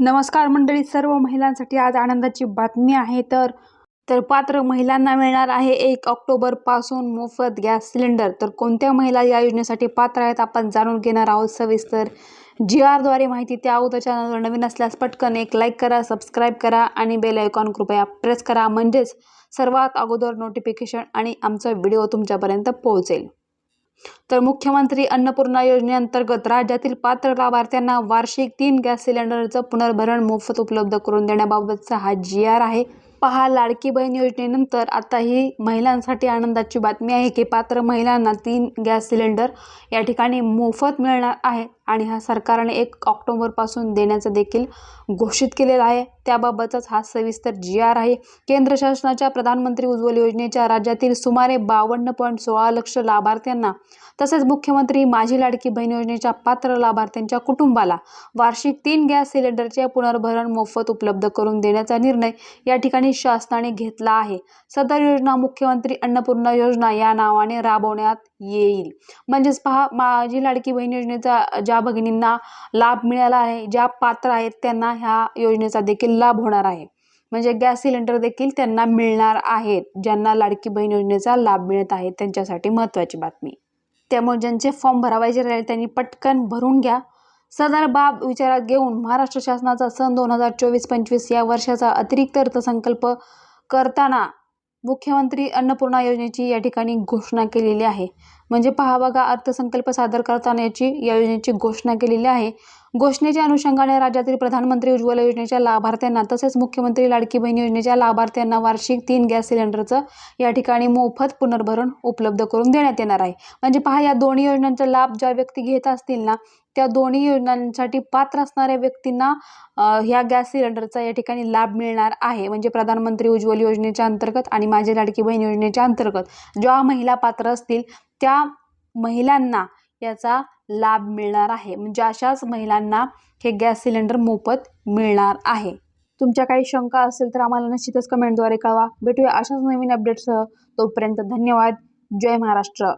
नमस्कार मंडळी सर्व महिलांसाठी आज आनंदाची बातमी आहे. तर तर पात्र महिलांना मिळणार आहे एक ऑक्टोबरपासून मोफत गॅस सिलेंडर. तर कोणत्या महिला या योजनेसाठी पात्र आहेत आपण जाणून घेणार आहोत सविस्तर. जी आरद्वारे माहिती त्या अगोदर चॅनलवर नवीन असल्यास पटकन एक लाईक करा सबस्क्राईब करा आणि बेल आयकॉन कृपया प्रेस करा. म्हणजेच सर्वात अगोदर नोटिफिकेशन आणि आमचा व्हिडिओ तुमच्यापर्यंत पोहोचेल. तर मुख्यमंत्री अन्नपूर्णा योजनेअंतर्गत राज्यातील पात्र लाभार्थ्यांना वार्षिक तीन गॅस सिलेंडरचं पुनर्भरण मोफत उपलब्ध करून देण्याबाबतचा हा जी आर आहे. पहा लाडकी बहीण योजनेनंतर आता ही महिलांसाठी आनंदाची बातमी आहे की पात्र महिलांना तीन गॅस सिलेंडर या ठिकाणी मोफत मिळणार आहे. आणि हा सरकारने एक ऑक्टोबरपासून देण्याचं देखील घोषित केलेला आहे. त्याबाबतच हा सविस्तर जी आर आहे. केंद्र शासनाच्या प्रधानमंत्री उज्ज्वल योजनेच्या राज्यातील सुमारे बावन्न पॉईंट सोळा लक्ष लाभार्थ्यांना तसेच मुख्यमंत्री माझी लाडकी बहीण योजनेच्या पात्र लाभार्थ्यांच्या कुटुंबाला वार्षिक तीन गॅस सिलेंडरचे पुनर्भरण मोफत उपलब्ध करून देण्याचा निर्णय या ठिकाणी शासनाने घेतला आहे. सदर योजना मुख्यमंत्री अन्नपूर्णा योजना या नावाने राबवण्यात येईल. म्हणजेच पहा माझी लाडकी बहीण योजनेचा ज्या भगिनींना लाभ मिळाला आहे ज्या पात्र आहेत त्यांना ह्या योजनेचा देखील लाभ होणार आहे. म्हणजे गॅस सिलेंडर देखील त्यांना मिळणार आहेत ज्यांना लाडकी बहीण योजनेचा लाभ मिळत आहे त्यांच्यासाठी महत्त्वाची बातमी. त्यामुळे ज्यांचे फॉर्म भरावायचे राहील त्यांनी पटकन भरून घ्या. सदर बाब विचारात घेऊन महाराष्ट्र शासनाचा सन दोन हजार चोवीस पंचवीस या वर्षाचा अतिरिक्त अर्थसंकल्प करताना मुख्यमंत्री अन्नपूर्णा योजनेची या ठिकाणी घोषणा केलेली आहे. म्हणजे पहा बघा अर्थसंकल्प सादर करताना याची या योजनेची घोषणा केलेली आहे. घोषणेच्या अनुषंगाने राज्यातील प्रधानमंत्री उज्ज्वला योजनेच्या लाभार्थ्यांना तसेच मुख्यमंत्री लाडकी बहीण योजनेच्या लाभार्थ्यांना वार्षिक तीन गॅस सिलेंडरचं या ठिकाणी मोफत पुनर्भरण उपलब्ध करून देण्यात येणार आहे. म्हणजे पहा या दोन्ही योजनांचा लाभ ज्या व्यक्ती घेत असतील ना त्या दोन्ही योजनांसाठी पात्र असणाऱ्या व्यक्तींना ह्या गॅस सिलेंडरचा या ठिकाणी लाभ मिळणार आहे. म्हणजे प्रधानमंत्री उज्ज्वल योजनेच्या अंतर्गत आणि माझी लाडकी बहीण योजनेच्या अंतर्गत ज्या महिला पात्र असतील त्या महिलांना याचा लाभ मिळणार आहे. म्हणजे अशाच महिलांना हे गॅस सिलेंडर मोफत मिळणार आहे. तुमच्या काही शंका असेल तर आम्हाला निश्चितच कमेंटद्वारे कळवा. भेटूया अशाच नवीन अपडेटसह तोपर्यंत धन्यवाद. जय महाराष्ट्र.